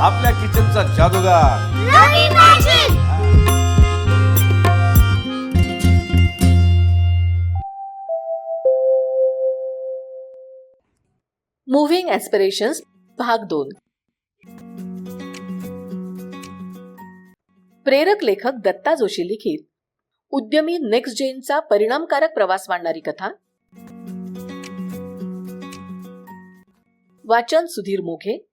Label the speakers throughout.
Speaker 1: आपल्या किचनचा जादूगार.
Speaker 2: रवी
Speaker 3: moving aspirations भाग दोन. प्रेरक लेखक दत्ता जोशी लिखित. उद्यमी नेक्स्ट जेनचा परिणामकारक प्रवास मांडणारी कथा. वाचन सुधीर मोघे.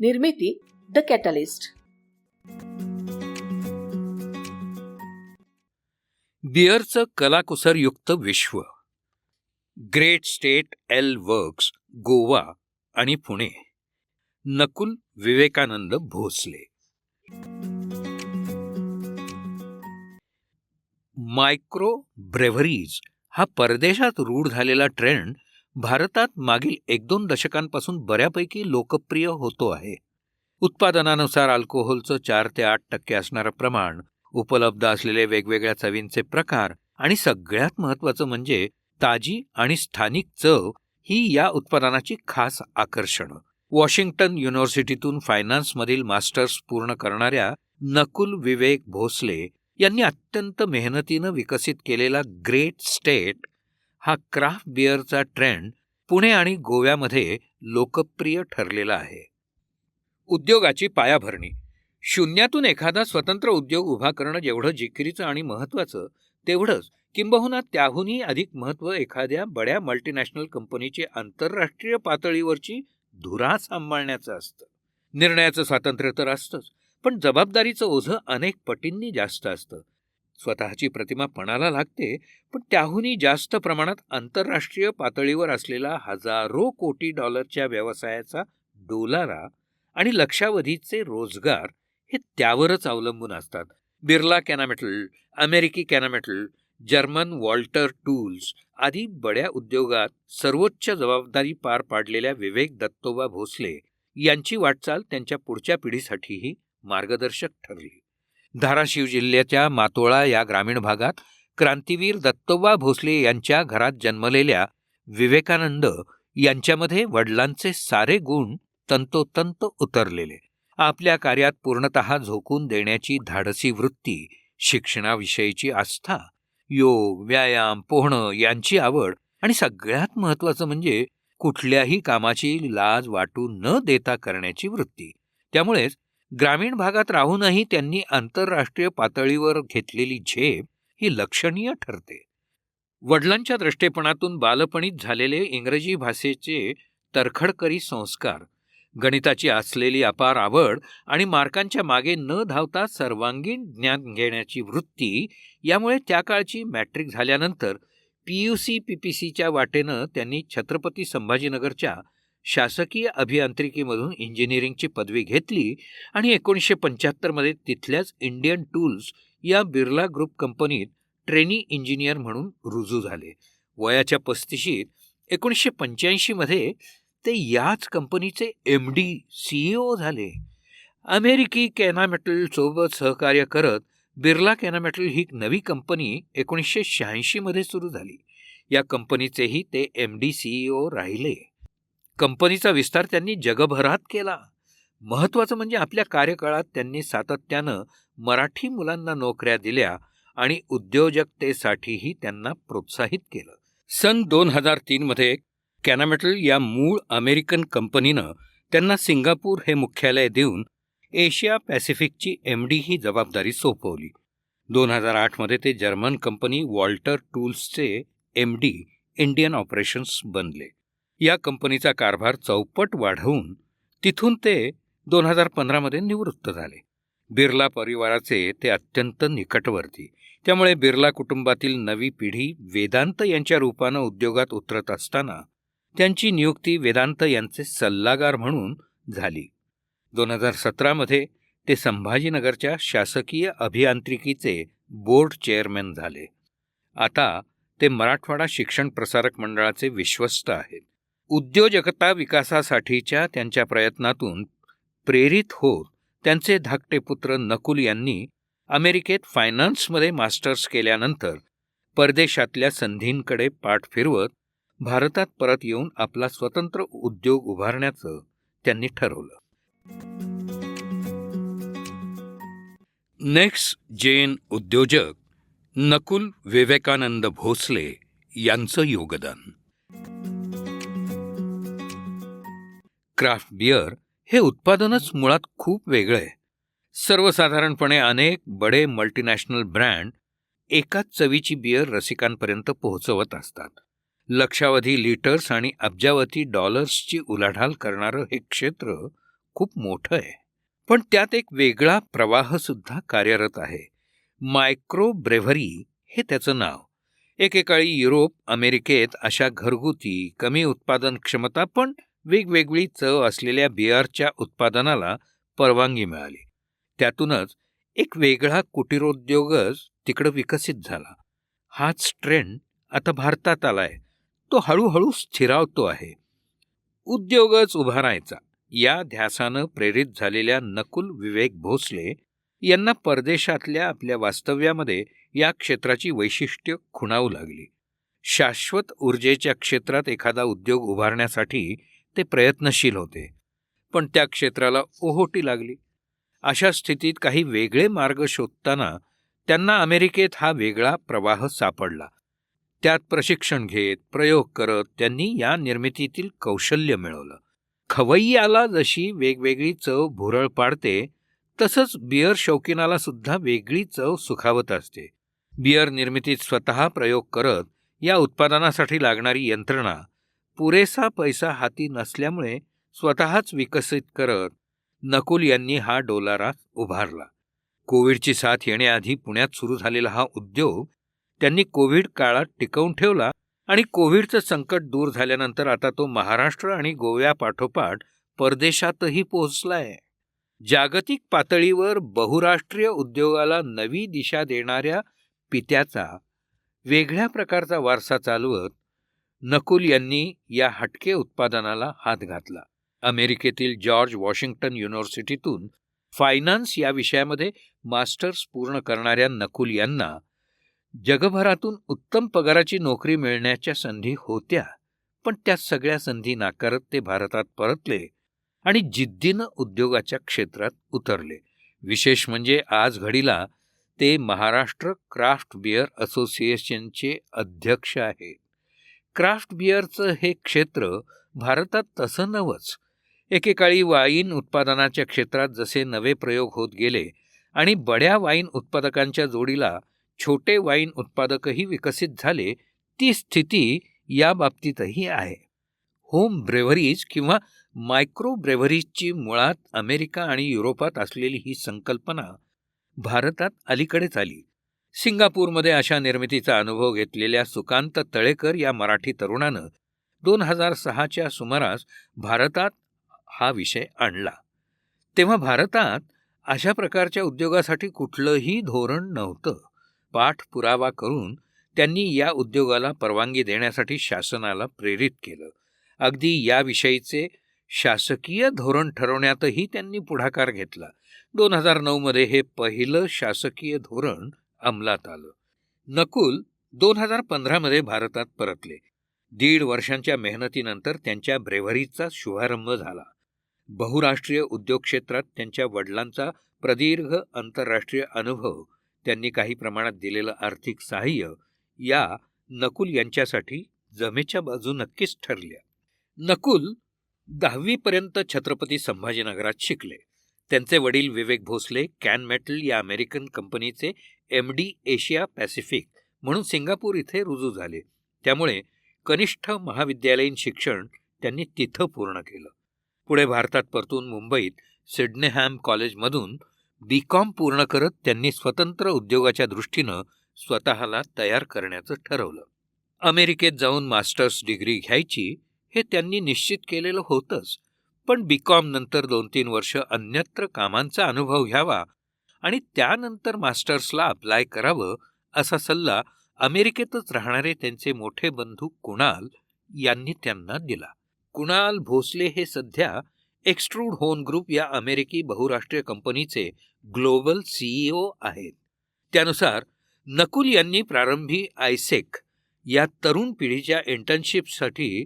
Speaker 3: निर्मिती द कॅटलिस्ट.
Speaker 4: बिअरचं कलाकुसरयुक्त विश्व. Great state ale works Goa आणि पुणे. नकुल विवेकानंद भोसले. मायक्रो ब्रेव्हरीज हा परदेशात रूढ झालेला ट्रेंड भारतात मागील एक दोन दशकांपासून बऱ्यापैकी लोकप्रिय होतो आहे. उत्पादनानुसार अल्कोहोलचं चार ते आठ टक्के असणारं प्रमाण उपलब्ध असलेले वेगवेगळ्या चवींचे प्रकार आणि सगळ्यात महत्त्वाचं म्हणजे ताजी आणि स्थानिक चव ही या उत्पादनाची खास आकर्षणं. वॉशिंग्टन युनिव्हर्सिटीतून फायनान्समधील मास्टर्स पूर्ण करणाऱ्या नकुल विवेक भोसले यांनी अत्यंत मेहनतीनं विकसित केलेला ग्रेट स्टेट हा क्राफ्ट बिअरचा ट्रेंड पुणे आणि गोव्यामध्ये लोकप्रिय ठरलेला आहे. उद्योगाची पायाभरणी. शून्यातून एखादा स्वतंत्र उद्योग उभा करणं जेवढं जिकिरीचं आणि महत्त्वाचं तेवढंच. किंबहुना त्याहूनही अधिक महत्त्व एखाद्या बड्या मल्टीनॅशनल कंपनीची आंतरराष्ट्रीय पातळीवरची धुरा सांभाळण्याचं असतं. निर्णयाचं स्वातंत्र्य तर असतंच पण जबाबदारीचं ओझं अनेक पटींनी जास्त असतं. स्वतःची प्रतिमा पणाला लागते पण त्याहूनही जास्त प्रमाणात आंतरराष्ट्रीय पातळीवर असलेला हजारो कोटी डॉलरच्या व्यवसायाचा डोलारा आणि लक्षावधीचे रोजगार हे त्यावरच अवलंबून असतात. बिर्ला कॅनामेटल अमेरिकी कॅनामेटल जर्मन वॉल्टर टूल्स आदी बड्या उद्योगात सर्वोच्च जबाबदारी पार पाडलेल्या विवेक दत्तोबा भोसले यांची वाटचाल त्यांच्या पुढच्या पिढीसाठीही मार्गदर्शक ठरली. धाराशिव जिल्ह्याच्या मातोळा या ग्रामीण भागात क्रांतीवीर दत्तोबा भोसले यांच्या घरात जन्मलेल्या विवेकानंद यांच्यामध्ये वडिलांचे सारे गुण तंतोतंत उतरलेले. आपल्या कार्यात पूर्णतः झोकून देण्याची धाडसी वृत्ती शिक्षणाविषयीची आस्था योग व्यायाम पोहणं यांची आवड आणि सगळ्यात महत्त्वाचं म्हणजे कुठल्याही कामाची लाज वाटू न देता करण्याची वृत्ती. त्यामुळेच ग्रामीण भागात राहूनही त्यांनी आंतरराष्ट्रीय पातळीवर घेतलेली झेप ही लक्षणीय ठरते. वडिलांच्या दृष्टेपणातून बालपणीत झालेले इंग्रजी भाषेचे तरखडकरी संस्कार गणिताची असलेली अपार आवड आणि मार्कांच्या मागे न धावता सर्वांगीण ज्ञान घेण्याची वृत्ती यामुळे त्या काळची मॅट्रिक झाल्यानंतर P U C P P सीच्या वाटेनं त्यांनी छत्रपती संभाजीनगरच्या शासकीय अभियांत्रिकीमधून इंजिनिअरिंगची पदवी घेतली आणि एकोणीसशे पंच्याहत्तरमध्ये तिथल्याच इंडियन टूल्स या बिर्ला ग्रुप कंपनीत ट्रेनी इंजिनियर म्हणून रुजू झाले. वयाच्या पस्तीशीत एकोणीसशे पंच्याऐंशीमध्ये ते याच कंपनीचे एम डी सीईओ झाले. अमेरिकी कॅनामेटल सोबत सहकार्य करत बिर्ला कॅनामेटल ही नवी कंपनी एकोणीसशे शहाऐंशीमध्ये सुरू झाली. या कंपनीचेही ते एम डी सीईओ राहिले. कंपनीचा विस्तार त्यांनी जगभरात केला. महत्त्वाचं म्हणजे आपल्या कार्यकाळात त्यांनी सातत्यानं मराठी मुलांना नोकऱ्या दिल्या आणि उद्योजकतेसाठीही त्यांना प्रोत्साहित केलं. सन दोन हजार तीनमध्ये कॅनामेटल या मूळ अमेरिकन कंपनीनं त्यांना सिंगापूर हे मुख्यालय देऊन एशिया पॅसिफिकची एम डी ही जबाबदारी सोपवली. दोन हजार आठमध्ये ते जर्मन कंपनी वॉल्टर टूल्सचे एम डी इंडियन ऑपरेशन्स बनले. या कंपनीचा कारभार चौपट वाढवून तिथून ते दोन हजार पंधरामध्ये निवृत्त झाले. बिर्ला परिवाराचे ते अत्यंत निकटवर्ती. त्यामुळे बिर्ला कुटुंबातील नवी पिढी वेदांत यांच्या रूपानं उद्योगात उतरत असताना त्यांची नियुक्ती वेदांत यांचे सल्लागार म्हणून झाली. दोन हजार सतरामध्ये ते संभाजीनगरच्या शासकीय अभियांत्रिकीचे बोर्ड चेअरमॅन झाले. आता ते मराठवाडा शिक्षण प्रसारक मंडळाचे विश्वस्त आहेत. उद्योजकता विकासासाठीच्या त्यांच्या प्रयत्नातून प्रेरित होत त्यांचे धाकटे पुत्र नकुल यांनी अमेरिकेत फायनान्समध्ये मास्टर्स केल्यानंतर परदेशातल्या संधींकडे पाठ फिरवत भारतात परत येऊन आपला स्वतंत्र उद्योग उभारण्याचं त्यांनी ठरवलं. नेक्स्ट जैन उद्योजक नकुल विवेकानंद भोसले यांचं योगदान. क्राफ्ट बियर हे उत्पादनच मुळात खूप वेगळं आहे. सर्वसाधारणपणे अनेक बडे मल्टीनॅशनल ब्रँड एकाच चवीची बियर रसिकांपर्यंत पोहोचवत असतात. लक्षावधी लिटर्स आणि अब्जावधी डॉलर्सची उलाढाल करणारं हे क्षेत्र खूप मोठं आहे. पण त्यात एक वेगळा प्रवाहसुद्धा कार्यरत आहे. मायक्रो ब्रेव्हरी हे त्याचं नाव. एकेकाळी युरोप अमेरिकेत अशा घरगुती कमी उत्पादन क्षमता पण वेगवेगळी चव असलेल्या बिअरच्या उत्पादनाला परवानगी मिळाली. त्यातूनच एक वेगळा कुटीरोद्योगच तिकडं विकसित झाला. हाच ट्रेंड आता भारतात आलाय. तो हळूहळू स्थिरावतो आहे. उद्योगच उभारायचा या ध्यासानं प्रेरित झालेल्या नकुल विवेक भोसले यांना परदेशातल्या आपल्या वास्तव्यामध्ये या क्षेत्राची वैशिष्ट्य खुणावू लागली. शाश्वत ऊर्जेच्या क्षेत्रात एखादा उद्योग उभारण्यासाठी ते प्रयत्नशील होते. पण त्या क्षेत्राला ओहोटी लागली. अशा स्थितीत काही वेगळे मार्ग शोधताना त्यांना अमेरिकेत हा वेगळा प्रवाह सापडला. त्यात प्रशिक्षण घेत प्रयोग करत त्यांनी या निर्मितीतील कौशल्य मिळवलं. खवय्याला जशी वेगवेगळी चव भुरळ पाडते तसंच बियर शौकीनाला सुद्धा वेगळी चव सुखावत असते. बियर निर्मितीत स्वतः प्रयोग करत या उत्पादनासाठी लागणारी यंत्रणा पुरेसा पैसा हाती नसल्यामुळे स्वतःच विकसित करत नकुल यांनी हा डोलारा उभारला. कोविडची साथ येण्याआधी पुण्यात सुरू झालेला हा उद्योग त्यांनी कोविड काळात टिकवून ठेवला आणि कोविडचं संकट दूर झाल्यानंतर आता तो महाराष्ट्र आणि गोव्यापाठोपाठ परदेशातही पोहोचलाय. जागतिक पातळीवर बहुराष्ट्रीय उद्योगाला नवी दिशा देणाऱ्या पित्याचा वेगळ्या प्रकारचा वारसा चालवत नकुल यांनी या हटके उत्पादनाला हात घातला. अमेरिकेतील जॉर्ज वॉशिंग्टन युनिव्हर्सिटीतून फायनान्स या विषयामध्ये मास्टर्स पूर्ण करणाऱ्या नकुल यांना जगभरातून उत्तम पगाराची नोकरी मिळण्याच्या संधी होत्या पण त्या सगळ्या संधी नाकारत ते भारतात परतले आणि जिद्दीनं उद्योगाच्या क्षेत्रात उतरले. विशेष म्हणजे आज घडीला ते महाराष्ट्र क्राफ्ट बिअर असोसिएशनचे अध्यक्ष आहेत. क्राफ्ट बिअरचं हे क्षेत्र भारतात तसं नवंच. एकेकाळी वाईन उत्पादनाच्या क्षेत्रात जसे नवे प्रयोग होत गेले आणि बड्या वाईन उत्पादकांच्या जोडीला छोटे वाईन उत्पादकही विकसित झाले ती स्थिती या बाबतीतही आहे. होम ब्रेव्हरीज किंवा मायक्रो ब्रेव्हरीजची मुळात अमेरिका आणि युरोपात असलेली ही संकल्पना भारतात अलीकडेच आली. सिंगापूरमध्ये अशा निर्मितीचा अनुभव घेतलेल्या सुकांत तळेकर या मराठी तरुणानं दोन हजार सहाच्या सुमारास भारतात हा विषय आणला. तेव्हा भारतात अशा प्रकारच्या उद्योगासाठी कुठलंही धोरण नव्हतं. पाठपुरावा करून त्यांनी या उद्योगाला परवानगी देण्यासाठी शासनाला प्रेरित केलं. अगदी याविषयीचे शासकीय धोरण ठरवण्यातही त्यांनी पुढाकार घेतला. दोन हजार नऊमध्ये हे पहिलं शासकीय धोरण अंमलात आलं. नकुल दोन हजार पंधरामध्ये भारतात परतले. दीड वर्षांच्या मेहनतीनंतर त्यांच्या ब्रेव्हरीचा शुभारंभ झाला. बहुराष्ट्रीय उद्योग क्षेत्रात त्यांच्या वडिलांचा प्रदीर्घ आंतरराष्ट्रीय अनुभव त्यांनी काही प्रमाणात दिलेलं आर्थिक सहाय्य या नकुल यांच्यासाठी जमेच्या बाजू नक्कीच ठरल्या. नकुल दहावीपर्यंत छत्रपती संभाजीनगरात शिकले. त्यांचे वडील विवेक भोसले कॅन मेटल या अमेरिकन कंपनीचे एम डी एशिया पॅसिफिक म्हणून सिंगापूर इथे रुजू झाले. त्यामुळे कनिष्ठ महाविद्यालयीन शिक्षण त्यांनी तिथं पूर्ण केलं. पुढे भारतात परतून मुंबईत सिडनेहॅम कॉलेजमधून बी कॉम पूर्ण करत त्यांनी स्वतंत्र उद्योगाच्या दृष्टीनं स्वतःला तयार करण्याचं ठरवलं. अमेरिकेत जाऊन मास्टर्स डिग्री घ्यायची हे त्यांनी निश्चित केलेलं होतंच पण बी कॉम नंतर दोन तीन वर्ष अन्यत्र कामांचा अनुभव घ्यावा आणि त्यानंतर मास्टर्सला अप्लाय करावं असा सल्ला अमेरिकेतच राहणारे त्यांचे मोठे बंधू कुणाल यांनी त्यांना दिला. कुणाल भोसले हे सध्या एक्स्ट्रूड होन ग्रुप या अमेरिकी बहुराष्ट्रीय कंपनीचे ग्लोबल सीईओ आहेत. त्यानुसार नकुल यांनी प्रारंभी आयसेक या तरुण पिढीच्या इंटर्नशिपसाठी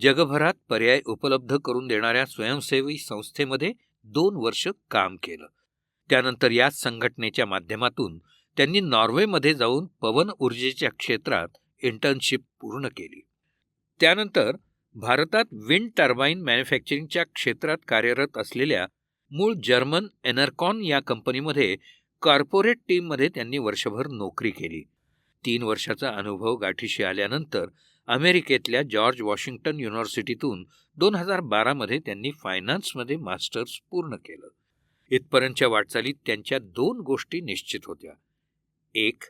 Speaker 4: जगभरात पर्याय उपलब्ध करून देणाऱ्या स्वयंसेवी संस्थेमध्ये दोन वर्ष काम केलं. त्यानंतर याच संघटनेच्या माध्यमातून त्यांनी नॉर्वेमध्ये जाऊन पवन ऊर्जेच्या क्षेत्रात इंटर्नशिप पूर्ण केली. त्यानंतर भारतात विंड टर्बाईन मॅन्युफॅक्चरिंगच्या क्षेत्रात कार्यरत असलेल्या मूळ जर्मन एनर्कॉन या कंपनीमध्ये कॉर्पोरेट टीममध्ये त्यांनी वर्षभर नोकरी केली. तीन वर्षाचा अनुभव गाठीशी आल्यानंतर अमेरिकेतल्या जॉर्ज वॉशिंग्टन युनिव्हर्सिटीतून दोन हजार बारामध्ये त्यांनी फायनान्समध्ये मास्टर्स पूर्ण केलं. इथपर्यंतच्या वाटचालीत त्यांच्या दोन गोष्टी निश्चित होत्या. एक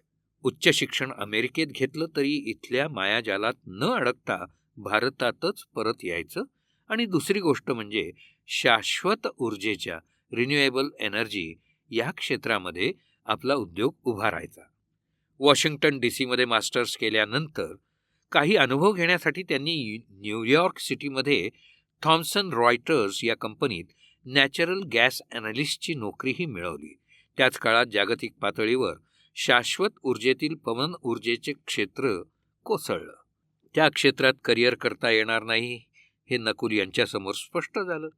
Speaker 4: उच्च शिक्षण अमेरिकेत घेतलं तरी इथल्या मायाजालात न अडकता भारतातच परत यायचं. आणि दुसरी गोष्ट म्हणजे शाश्वत ऊर्जेच्या रिन्युएबल एनर्जी या क्षेत्रामध्ये आपला उद्योग उभारायचा वॉशिंग्टन डी सीमध्ये मास्टर्स केल्यानंतर काही अनुभव घेण्यासाठी त्यांनी न्यूयॉर्क सिटीमध्ये थॉम्सन रॉयटर्स या कंपनीत नॅचरल गॅस ॲनालिस्टची नोकरीही मिळवली. त्याच काळात जागतिक पातळीवर शाश्वत ऊर्जेतील पवन ऊर्जेचे क्षेत्र कोसळलं. त्या क्षेत्रात करिअर करता येणार नाही हे नकुल यांच्यासमोर स्पष्ट झालं.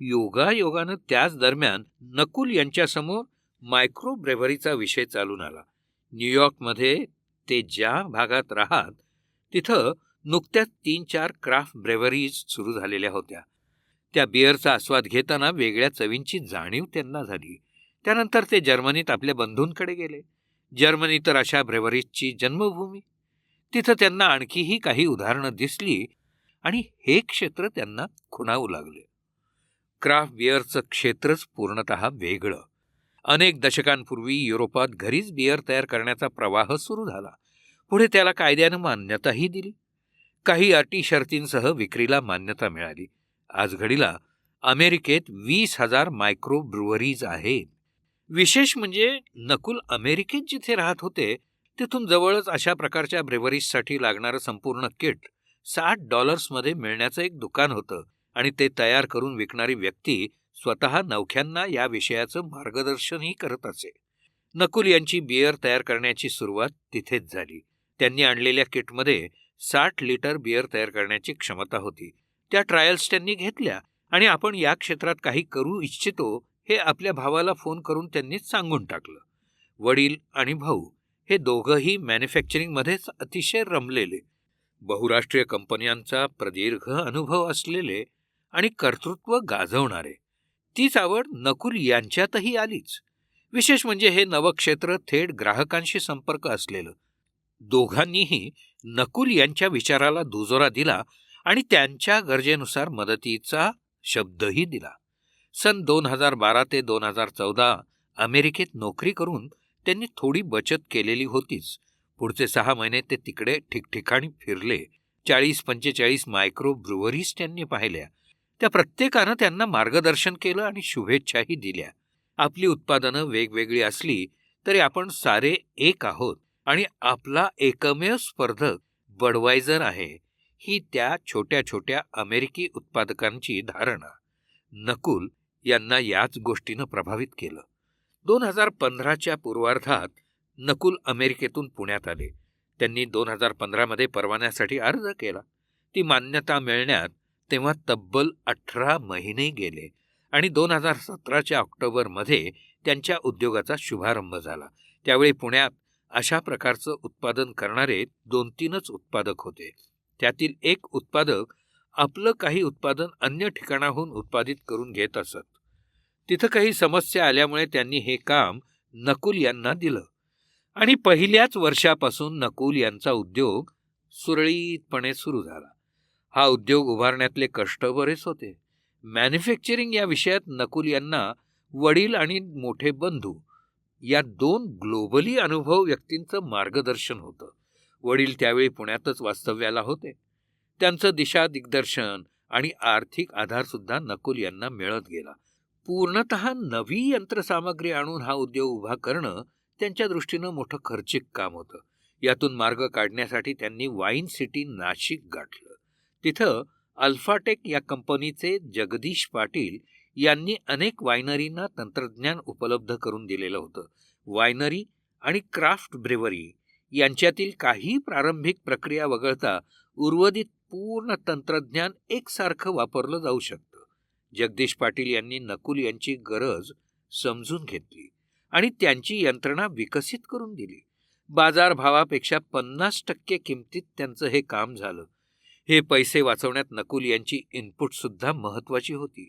Speaker 4: योगायोगानं त्याच दरम्यान नकुल यांच्यासमोर मायक्रो ब्रेव्हरीचा विषय चालून आला. न्यूयॉर्कमध्ये ते ज्या भागात राहत तिथं नुकत्याच तीन चार क्राफ्ट ब्रेव्हरीज सुरू झालेल्या होत्या. त्या बिअरचा आस्वाद घेताना वेगळ्या चवींची जाणीव त्यांना झाली. त्यानंतर ते जर्मनीत आपल्या बंधूंकडे गेले. जर्मनी तर अशा ब्रेव्हरीजची जन्मभूमी. तिथं त्यांना आणखीही काही उदाहरणं दिसली आणि हे क्षेत्र त्यांना खुणावू लागले. क्राफ्ट बिअरचं क्षेत्रच पूर्णतः वेगळं. अनेक दशकांपूर्वी युरोपात घरीच बिअर तयार करण्याचा प्रवाह सुरू झाला. पुढे त्याला कायद्यानं मान्यताही दिली. काही अटी शर्तींसह विक्रीला मान्यता मिळाली. आज घडीला अमेरिकेत वीस हजार मायक्रो ब्रुवरीज आहेत. विशेष म्हणजे नकुल अमेरिकेत जिथे राहत होते तिथून जवळच अशा प्रकारच्या ब्रेवरीजसाठी लागणारं संपूर्ण किट साठ डॉलर्समध्ये मिळण्याचं एक दुकान होतं आणि ते तयार करून विकणारी व्यक्ती स्वतः नवख्यांना या विषयाचं मार्गदर्शनही करत असे. नकुल यांची बियर तयार करण्याची सुरुवात तिथेच झाली. त्यांनी आणलेल्या किटमध्ये साठ लिटर बियर तयार करण्याची क्षमता होती. त्या ट्रायल्स त्यांनी घेतल्या आणि आपण या क्षेत्रात काही करू इच्छितो हे आपल्या भावाला फोन करून त्यांनी सांगून टाकलं. वडील आणि भाऊ हे दोघंही मॅन्युफॅक्चरिंगमध्येच अतिशय रमलेले. बहुराष्ट्रीय कंपन्यांचा प्रदीर्घ अनुभव असलेले आणि कर्तृत्व गाजवणारे. तीच आवड नकुल यांच्यातही आलीच. विशेष म्हणजे हे नवक्षेत्र थेट ग्राहकांशी संपर्क असलेलं. दोघांनीही नकुल यांच्या विचाराला दुजोरा दिला आणि त्यांच्या गरजेनुसार मदतीचा शब्दही दिला. सन दोन हजार बारा ते दोन हजार चौदा अमेरिकेत नोकरी करून त्यांनी थोडी बचत केलेली होतीच. पुढचे सहा महिने ते तिकडे ठिकठिकाणी फिरले. चाळीस पंचेचाळीस मायक्रो ब्रुवरीज त्यांनी पाहिल्या. त्या प्रत्येकानं त्यांना मार्गदर्शन केलं आणि शुभेच्छाही दिल्या. आपली उत्पादनं वेगवेगळी असली तरी आपण सारे एक आहोत आणि आपला एकमेव स्पर्धक बडवायझर आहे ही त्या छोट्या छोट्या अमेरिकी उत्पादकांची धारणा. नकुल यांना याच गोष्टीनं प्रभावित केलं. दोन हजार पंधराच्या पूर्वार्धात नकुल अमेरिकेतून पुण्यात आले. त्यांनी दोन हजार पंधरामध्ये परवान्यासाठी अर्ज केला. ती मान्यता मिळण्यात तेव्हा तब्बल अठरा महिने गेले आणि दोन हजार सतराच्या ऑक्टोबरमध्ये त्यांच्या उद्योगाचा शुभारंभ झाला. त्यावेळी पुण्यात अशा प्रकारचं उत्पादन करणारे दोन तीनच उत्पादक होते. त्यातील एक उत्पादक आपलं काही उत्पादन अन्य ठिकाणाहून उत्पादित करून घेत असत. तिथं काही समस्या आल्यामुळे त्यांनी हे काम नकुल यांना दिलं. आणि पहिल्याच वर्षापासून नकुल यांचा उद्योग सुरळीतपणे सुरू झाला. हा उद्योग उभारण्यातले कष्ट बरेच होते. मॅन्युफॅक्चरिंग या विषयात नकुल यांना वडील आणि मोठे बंधू या दोन ग्लोबली अनुभव व्यक्तींचं मार्गदर्शन होतं. वडील त्यावेळी पुण्यातच वास्तव्याला होते. त्यांचं दिशा दिग्दर्शन आणि आर्थिक आधारसुद्धा नकुल यांना मिळत गेला. पूर्णत नवी यंत्रसामग्री आणून हा उद्योग उभा करणं त्यांच्या दृष्टीनं मोठं खर्चिक काम होतं. यातून मार्ग काढण्यासाठी त्यांनी वाईन सिटी नाशिक गाठलं. तिथं अल्फाटेक या कंपनीचे जगदीश पाटील यांनी अनेक वायनरींना तंत्रज्ञान उपलब्ध करून दिलेलं होतं. वायनरी आणि क्राफ्ट ब्रेवरी यांच्यातील काही प्रारंभिक प्रक्रिया वगळता उर्वरित पूर्ण तंत्रज्ञान एकसारखं वापरलं जाऊ शकतं. जगदीश पाटील यांनी नकुल यांची गरज समजून घेतली आणि त्यांची यंत्रणा विकसित करून दिली. बाजारभावापेक्षा पन्नास टक्के किमतीत त्यांचं हे काम झालं. हे पैसे वाचवण्यात नकुल यांची इनपुटसुद्धा महत्त्वाची होती.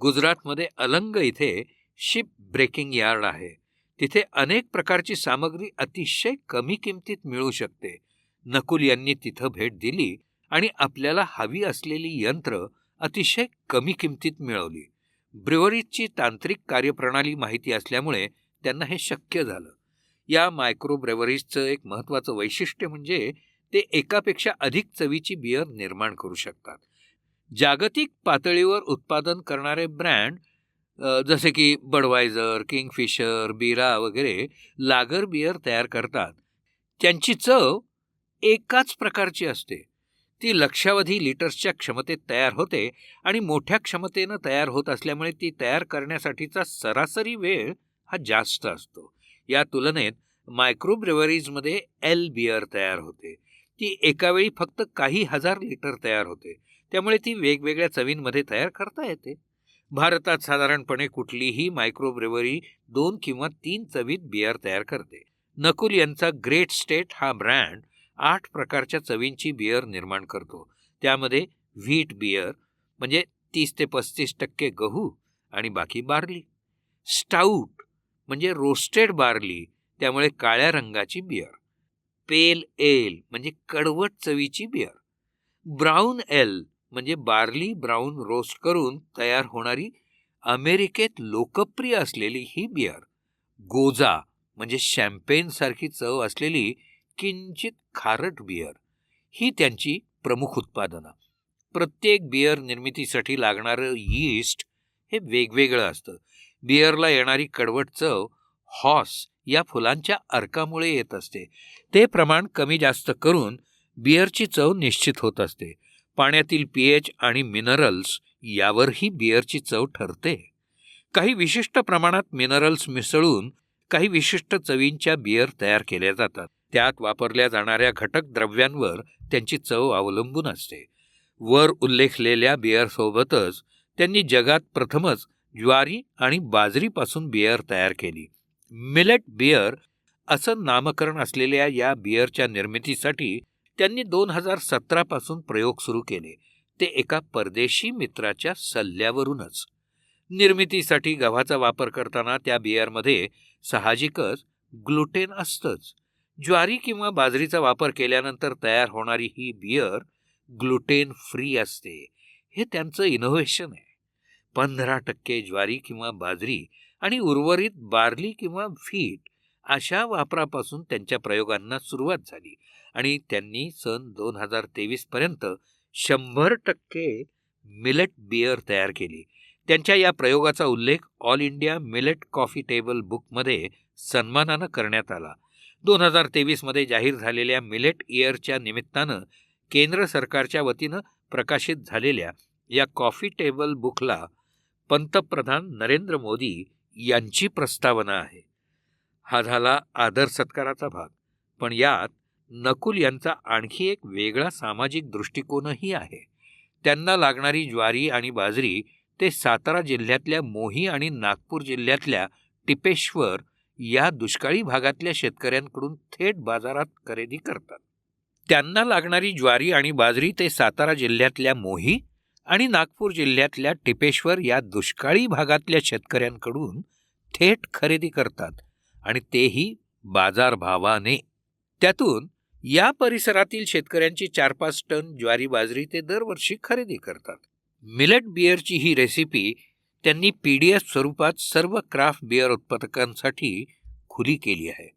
Speaker 4: गुजरातमध्ये अलंग इथे शिप ब्रेकिंग यार्ड आहे. तिथे अनेक प्रकारची सामग्री अतिशय कमी किमतीत मिळू शकते. नकुल यांनी तिथं भेट दिली आणि आपल्याला हवी असलेली यंत्र अतिशय कमी किमतीत मिळवली. ब्रिवरीजची तांत्रिक कार्यप्रणाली माहिती असल्यामुळे त्यांना हे शक्य झालं. या मायक्रो ब्रेवरीजचं एक महत्त्वाचं वैशिष्ट्य म्हणजे ते एकापेक्षा अधिक चवीची बियर निर्माण करू शकतात. जागतिक पातळीवर उत्पादन करणारे ब्रँड जसे की बडवायझर किंगफिशर बिरा वगैरे लागर बियर तयार करतात. त्यांची चव एकाच प्रकारची असते. ती लक्षावधी लिटर्सच्या क्षमतेत तयार होते आणि मोठ्या क्षमतेनं तयार होत असल्यामुळे ती तयार करण्यासाठीचा सरासरी वेळ हा जास्त असतो. या तुलनेत मायक्रो ब्रेवरीजमध्ये एल बियर तयार होते. ती एकावेळी फक्त काही हजार लिटर तयार होते. त्यामुळे ती वेगवेगळ्या चवींमध्ये तयार करता येते. भारतात साधारणपणे कुठलीही मायक्रो ब्रेवरी दोन किंवा तीन चवीत बियर तयार करते. नकुल यांचा ग्रेट स्टेट हा ब्रँड आठ प्रकारच्या चवींची बियर निर्माण करतो. त्यामध्ये व्हीट बियर म्हणजे तीस ते पस्तीस टक्के गहू आणि बाकी बार्ली. स्टाऊट म्हणजे रोस्टेड बार्ली त्यामुळे काळ्या रंगाची बियर पेल एल म्हणजे कडवट चवीची बियर ब्राऊन एल म्हणजे बार्ली ब्राऊन रोस्ट करून तयार होणारी अमेरिकेत लोकप्रिय असलेली ही बियर गोजा म्हणजे शॅम्पेन सारखी चव असलेली किंचित खारट बियर ही त्यांची प्रमुख उत्पादनं. प्रत्येक बियर निर्मितीसाठी लागणारं यीस्ट हे वेगवेगळं असतं. बियरला येणारी कडवट चव हॉस या फुलांच्या अर्कामुळे येत असते. ते प्रमाण कमी जास्त करून बियरची चव निश्चित होत असते. पाण्यातील पीएच आणि मिनरल्स यावरही बियरची चव ठरते. काही विशिष्ट प्रमाणात मिनरल्स मिसळून काही विशिष्ट चवींच्या बियर तयार केल्या जातात. त्यात वापरल्या जाणाऱ्या घटक द्रव्यांवर त्यांची चव अवलंबून असते. वर उल्लेखलेल्या बियरसोबतच त्यांनी जगात प्रथमच ज्वारी आणि बाजरीपासून बियर तयार केली. मिलेट बियर असं नामकरण असलेल्या या बियरच्या निर्मितीसाठी त्यांनी दोन हजार सतरापासून प्रयोग सुरू केले. ते एका परदेशी मित्राच्या सल्ल्यावरूनच. निर्मितीसाठी गव्हाचा वापर करताना त्या बियरमध्ये साहजिकच ग्लुटेन असतंच. ज्वारी किंवा बाजरीचा वापर केल्यानंतर तयार होणारी ही बियर ग्लुटेन फ्री असते. हे त्यांचं इनोव्हेशन आहे. पंधरा टक्के ज्वारी किंवा बाजरी आणि उर्वरित बार्ली किंवा व्हीट अशा वापरापासून त्यांच्या प्रयोगांना सुरुवात झाली आणि त्यांनी सन दोन हजार तेवीसपर्यंत शंभर टक्के मिलेट बियर तयार केली. त्यांच्या या प्रयोगाचा उल्लेख all India millet coffee table बुकमध्ये सन्मानानं करण्यात आला. दोन हजार तेवीसमध्ये जाहीर झालेल्या मिलेट इयरच्या निमित्तानं केंद्र सरकारच्या वतीनं प्रकाशित झालेल्या या कॉफी टेबल बुकला पंतप्रधान नरेंद्र मोदी यांची प्रस्तावना आहे. हा झाला आदर सत्काराचा भाग. पण यात नकुल यांचा आणखी एक वेगळा सामाजिक दृष्टिकोनही आहे. त्यांना लागणारी ज्वारी आणि बाजरी ते सातारा जिल्ह्यातल्या मोही आणि नागपूर जिल्ह्यातल्या टिपेश्वर या दुष्काळी भागातल्या शेतकऱ्यांकडून थेट बाजारात खरेदी करतात. त्यांना लागणारी ज्वारी आणि बाजरी ते सातारा जिल्ह्यातल्या मोही आणि नागपूर जिल्ह्यातल्या टिपेश्वर या दुष्काळी भागातल्या शेतकऱ्यांकडून थेट खरेदी करतात आणि तेही बाजारभावाने. त्यातून या परिसरातील शेतकऱ्यांची चार पाच टन ज्वारी बाजरी ते दरवर्षी खरेदी करतात. मिलेट बियरची ही रेसिपी त्यांनी पी डी एफ स्वरूपात सर्व क्राफ्ट बिअर उत्पादकांसाठी खुली केली आहे.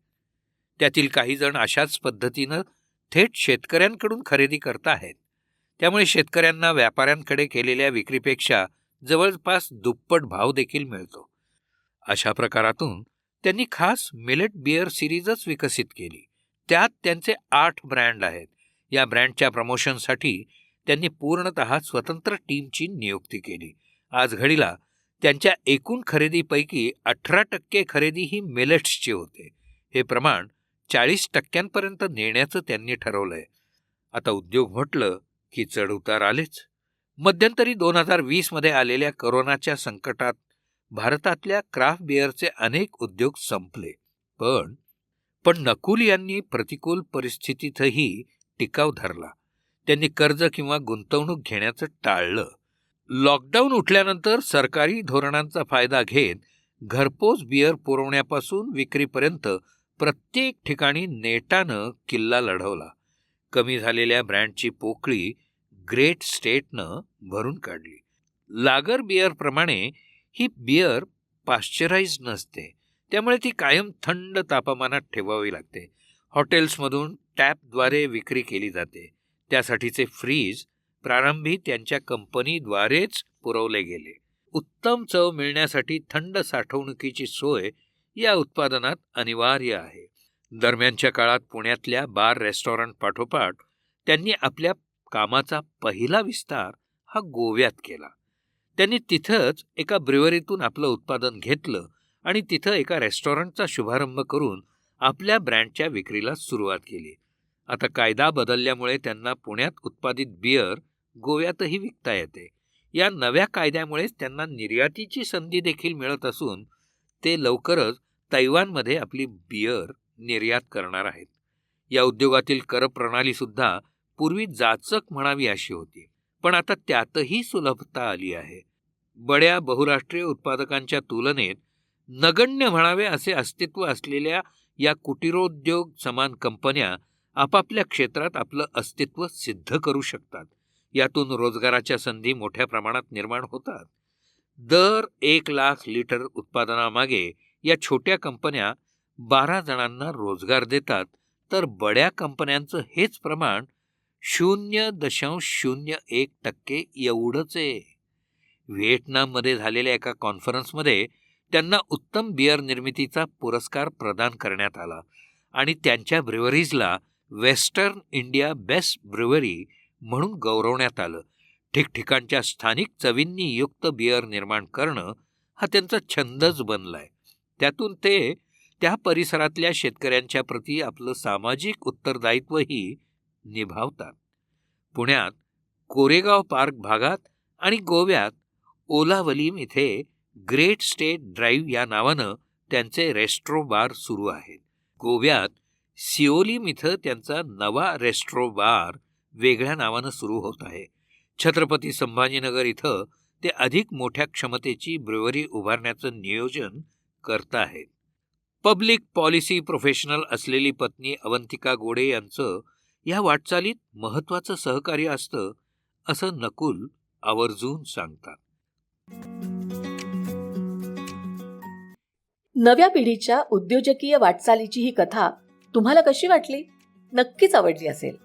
Speaker 4: त्यातील काही जण अशाच पद्धतीनं थेट शेतकऱ्यांकडून खरेदी करत आहेत. त्यामुळे शेतकऱ्यांना व्यापाऱ्यांकडे केलेल्या विक्रीपेक्षा जवळपास दुप्पट भाव देखील मिळतो. अशा प्रकारातून त्यांनी खास मिलेट बिअर सिरीजच विकसित केली. त्यात त्यांचे आठ ब्रँड आहेत. या ब्रँडच्या प्रमोशनसाठी त्यांनी पूर्णत स्वतंत्र टीमची नियुक्ती केली. आज घडीला त्यांच्या एकूण खरेदीपैकी अठरा टक्के खरेदी ही मिलेट्सची होते. हे प्रमाण चाळीस टक्क्यांपर्यंत नेण्याचं त्यांनी ठरवलंय. आता उद्योग म्हटलं की चढउतार आलेच. मध्यंतरी दोन हजार वीसमध्ये आलेल्या करोनाच्या संकटात भारतातल्या क्राफ्ट बिअरचे अनेक उद्योग संपले. पण पण नकुल यांनी प्रतिकूल परिस्थितीतही टिकाव धरला. त्यांनी कर्ज किंवा गुंतवणूक घेण्याचं टाळलं. लॉकडाऊन उठल्यानंतर सरकारी धोरणांचा फायदा घेत घरपोच बिअर पुरवण्यापासून विक्रीपर्यंत प्रत्येक ठिकाणी नेटानं किल्ला लढवला. कमी झालेल्या ब्रँडची पोकळी ग्रेट स्टेटनं भरून काढली. लागर बिअरप्रमाणे ही बिअर पाश्चराईज नसते. त्यामुळे ती कायम थंड तापमानात ठेवावी लागते. हॉटेल्समधून टॅपद्वारे विक्री केली जाते. त्यासाठीचे फ्रीज प्रारंभी त्यांच्या कंपनीद्वारेच पुरवले गेले. उत्तम चव मिळण्यासाठी थंड साठवणुकीची सोय या उत्पादनात अनिवार्य आहे. दरम्यानच्या काळात पुण्यातल्या बार रेस्टॉरंट पाठोपाठ त्यांनी आपल्या कामाचा पहिला विस्तार हा गोव्यात केला. त्यांनी तिथंच एका ब्रिवरीतून आपलं उत्पादन घेतलं आणि तिथं एका रेस्टॉरंटचा शुभारंभ करून आपल्या ब्रँडच्या विक्रीला सुरुवात केली. आता कायदा बदलल्यामुळे त्यांना पुण्यात उत्पादित बियर गोव्यातही विकता येते. या नव्या कायद्यामुळेच त्यांना निर्यातीची संधी देखील मिळत असून ते लवकरच तैवानमध्ये आपली बियर निर्यात करणार आहेत. या उद्योगातील करप्रणालीसुद्धा पूर्वी जाचक म्हणावी अशी होती पण आता त्यातही सुलभता आली आहे. बड्या बहुराष्ट्रीय उत्पादकांच्या तुलनेत नगण्य म्हणावे असे अस्तित्व असलेल्या या कुटिरोद्योग समान कंपन्या आपापल्या क्षेत्रात आपलं अस्तित्व सिद्ध करू शकतात. यातून रोजगाराच्या संधी मोठ्या प्रमाणात निर्माण होतात. दर एक लाख लिटर उत्पादनामागे या छोट्या कंपन्या बारा जणांना रोजगार देतात. तर बड्या कंपन्यांचं हेच प्रमाण शून्य दशांश शून्य एक टक्के एवढंच आहे. व्हिएटनाममध्ये झालेल्या एका कॉन्फरन्समध्ये त्यांना उत्तम बिअर निर्मितीचा पुरस्कार प्रदान करण्यात आला आणि त्यांच्या ब्रिवरीजला वेस्टर्न इंडिया बेस्ट ब्रिवरी म्हणून गौरवण्यात आलं. ठिकठिकाणच्या स्थानिक चवींनी युक्त बिअर निर्माण करणं हा त्यांचा छंदच बनलाय. त्यातून ते त्या परिसरातल्या शेतकऱ्यांच्या प्रती आपलं सामाजिक उत्तरदायित्वही निभावतात. पुण्यात कोरेगाव पार्क भागात आणि गोव्यात ओलावलीम इथे ग्रेट स्टेट ड्राईव्ह या नावानं त्यांचे रेस्ट्रो बार सुरू आहेत. गोव्यात सिओलीम इथं त्यांचा नवा रेस्ट्रो बार वेगळ्या नावानं सुरू होत आहे. छत्रपती संभाजीनगर इथं ते अधिक मोठ्या क्षमतेची ब्रुवरी उभारण्याचं नियोजन करत आहेत पब्लिक पॉलिसी प्रोफेशनल असलेली पत्नी अवंतिका गोडे यांचं या वाटचालीत महत्त्वाचं सहकार्य असतं असं नकुल आवर्जून सांगतात.
Speaker 3: नव्या पिढीच्या उद्योजकीय वाटचालीची ही कथा तुम्हाला कशी वाटली? नक्कीच आवडली असेल.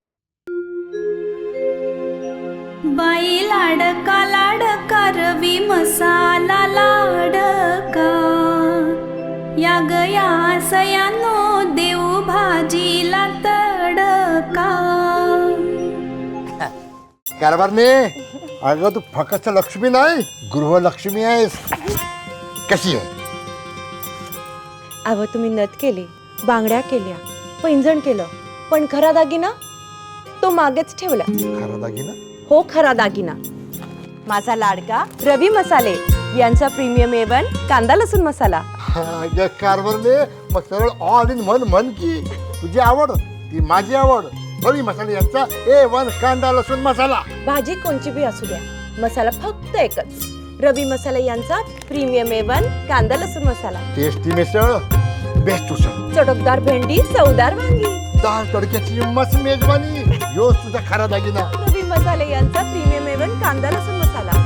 Speaker 5: बाई लाडका लाडका रवी मसाला लाडका. या गया सयानो भाजीला तडका.
Speaker 6: कारभारने अगं तू फक्त लक्ष्मी नाही गृहलक्ष्मी आहेस. कशी आहे?
Speaker 7: अव तुम्ही नथ केली बांगड्या केल्या पैंजण केलं पण खरा दागिना तो मागेच ठेवला.
Speaker 6: खरा दागिना?
Speaker 7: हो खरा दागिना. माझा लाडका रवी मसाले यांचा प्रीमियम एवन कांदा लसूण मसाला.
Speaker 6: अगं कारभारने मग सरळ ऑल इन म्हण म्हण की. तुझी आवड ती माझी आवड. रवी मसाले यांचा ए वन कांदा लसूण मसाला.
Speaker 7: भाजी कोणची बी असू द्या मसाला फक्त एकच. रवी मसाले यांचा प्रीमियम एवन कांदा लसूण मसाला.
Speaker 6: टेस्टी मिसळ बेस्ट उसळ.
Speaker 7: चटकदार भेंडी चवदार वांगी.
Speaker 6: दाल तडक्याची मस्त मेजवानी. योच तुझा खरा दागिना.
Speaker 7: रवी मसाले यांचा प्रीमियम एवन कांदा लसूण मसाला.